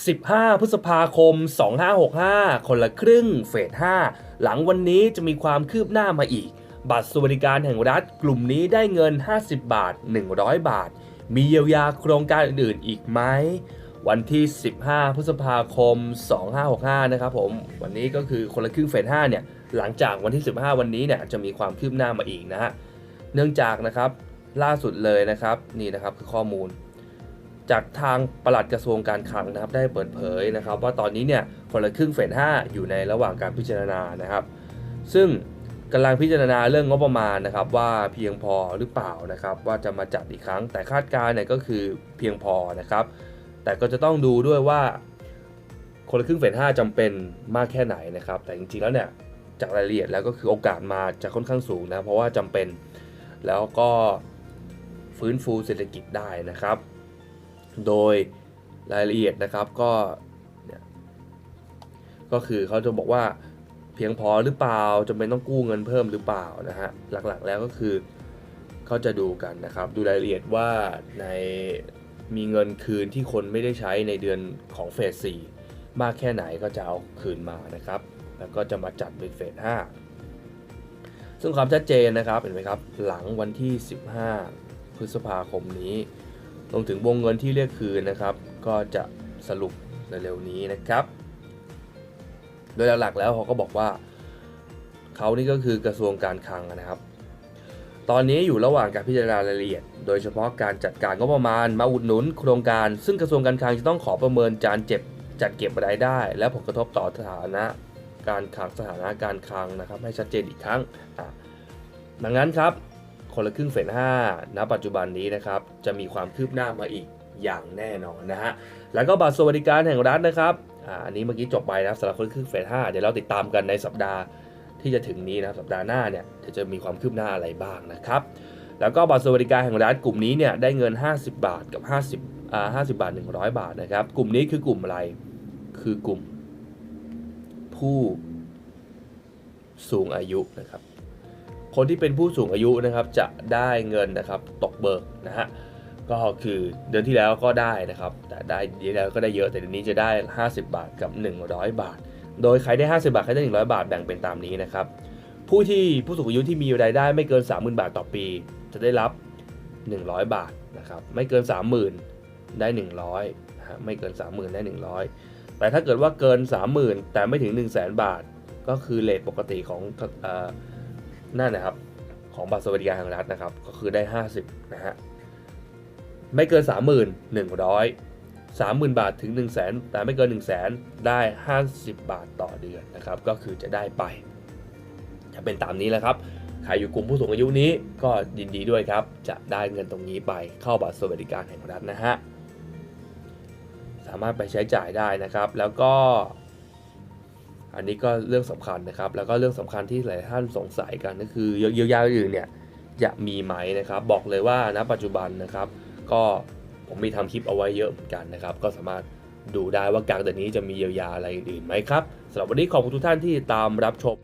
15 พฤษภาคม 2565 คนละครึ่งเฟส 5 หลังวันนี้จะมีความคืบหน้ามาอีก บัตรสวัสดิการแห่งรัฐกลุ่มนี้ได้เงิน 50 บาท 100 บาท มีเยียวยาโครงการอื่นๆอีกไหม วันที่ 15 พฤษภาคม 2565 นะครับผม วันนี้ก็คือคนละครึ่งเฟส 5 เนี่ย หลังจากวันที่ 15 วันนี้เนี่ยจะมีความคืบหน้ามาอีกนะฮะ เนื่องจากนะครับล่าสุดเลยนะครับนี่นะครับคือข้อมูล จากทางปลัดกระทรวงการคลังนะครับได้เปิดเผยนะครับ ว่าตอนนี้เนี่ยคนละครึ่งเฟส5อยู่ในระหว่างการพิจารณานะครับ ซึ่งกำลังพิจารณาเรื่องงบประมาณนะครับ ว่าเพียงพอหรือเปล่านะครับ ว่าจะมาจัดอีกครั้ง แต่คาดการณ์เนี่ยก็คือเพียงพอนะครับ แต่ก็จะต้องดูด้วยว่า คนละครึ่งเฟส5จำเป็นมากแค่ไหนนะครับ แต่จริงๆแล้วเนี่ยจากรายละเอียดแล้วก็คือโอกาสมาจะค่อนข้างสูงนะเพราะว่าจำเป็นแล้วก็ฟื้นฟูเศรษฐกิจได้นะครับ โดยรายละเอียดนะครับก็ก็คือเขาจะบอกว่าเพียงพอหรือเปล่าจำเป็นต้องกู้เงินเพิ่มหรือเปล่านะฮะหลักๆแล้วก็คือเขาจะดูกันนะครับ ดูรายละเอียดว่าในมีเงินคืนที่คนไม่ได้ใช้ในเดือนของเฟส4มากแค่ไหนก็จะเอาคืนมานะครับ แล้วก็จะมาจัดเป็นเฟส5ซึ่งความชัดเจนนะครับเห็นไหมครับ หลังวันที่ 15 พฤษภาคมนี้ รวมถึงวงเงินที่เรียกคืนนะครับ ก็จะสรุปเร็วๆนี้นะครับ โดยหลักๆแล้วเขาก็บอกว่าเขานี่ก็คือกระทรวงการคลังนะครับ ตอนนี้อยู่ระหว่างการพิจารณารายละเอียด โดยเฉพาะการจัดการงบประมาณมาอุดหนุนโครงการ ซึ่งกระทรวงการคลังจะต้องขอประเมินการเจ็บจัดเก็บรายได้ และผลกระทบต่อสถานะการคลังสถานะการคลังนะครับ ให้ชัดเจนอีกครั้งดังนั้นครับ คนละครึ่งเฟส5ณปัจจุบันนี้นะครับ จะมีความคืบหน้ามาอีกอย่างแน่นอนนะฮะ แล้วก็บัตรสวัสดิการแห่งรัฐนะครับอ่าอันนี้เมื่อกี้จบไปนะครับสำหรับคนละครึ่งเฟส5เดี๋ยวเราติดตามกันในสัปดาห์ที่จะถึงนี้นะสัปดาห์หน้าเนี่ยจะมีความคืบหน้าอะไรบ้างนะครับ แล้วก็บัตรสวัสดิการแห่งรัฐกลุ่มนี้เนี่ยได้เงิน 50 บาทกับ 50อ่า50 บาท 100 บาทนะครับ กลุ่มนี้คือกลุ่มอะไร คือกลุ่มผู้สูงอายุนะครับ คนที่เป็นผู้สูงอายุนะครับจะได้เงินนะครับตกเบิกนะฮะก็คือเดือนที่แล้วก็ได้นะครับ แต่ได้เดือนที่แล้วก็ได้เยอะแต่เดือนนี้จะได้ 50 บาทกับ 100 บาท โดยใครได้ 50 บาทใครได้ 100 บาทแบ่งเป็นตามนี้นะครับผู้ที่ผู้สูงอายุที่มีรายได้ไม่เกิน 30,000 บาทต่อปี จะได้รับ 100 บาทนะครับไม่เกิน 30,000 ได้ 100นะฮะไม่เกิน 30,000 ได้ 100 แต่ถ้าเกิดว่าเกิน 30,000 แต่ไม่ถึง 1 0 0 0 0แบาท ก็คือเลทปกติของเอ่อ นั่นนะครับของบัตรสวัสดิการแห่งรัฐนะครับ ก็คือได้ 50นะฮะไม่เกิน30,100 30,000 บาทถึง 1 0 0 0 0แแต่ไม่เกิน1 0 0 0 0 0ได้ 50 บาทต่อเดือนนะครับ ก็คือจะได้ไป จะเป็นตามนี้แหละครับใครอยู่กลุ่มผู้สูงอายุนี้ก็ยินดีด้วยครับ จะได้เงินตรงนี้ไปเข้าบัตรสวัสดิการแห่งรัฐนะฮะสามารถไปใช้จ่ายได้นะครับ แล้วก็ อันนี้ก็เรื่องสำคัญนะครับ แล้วก็เรื่องสำคัญที่หลายท่านสงสัยกันก็คือเยียวยาอื่นเนี่ยจะมีไหมนะครับ บอกเลยว่าณปัจจุบันนะครับ ก็ผมมีทำคลิปเอาไว้เยอะเหมือนกันนะครับ ก็สามารถดูได้ว่ากลางเดือนนี้จะมีเยียวยาอะไรอื่นไหมครับสำหรับวันนี้ขอบคุณทุกท่านที่ตามรับชม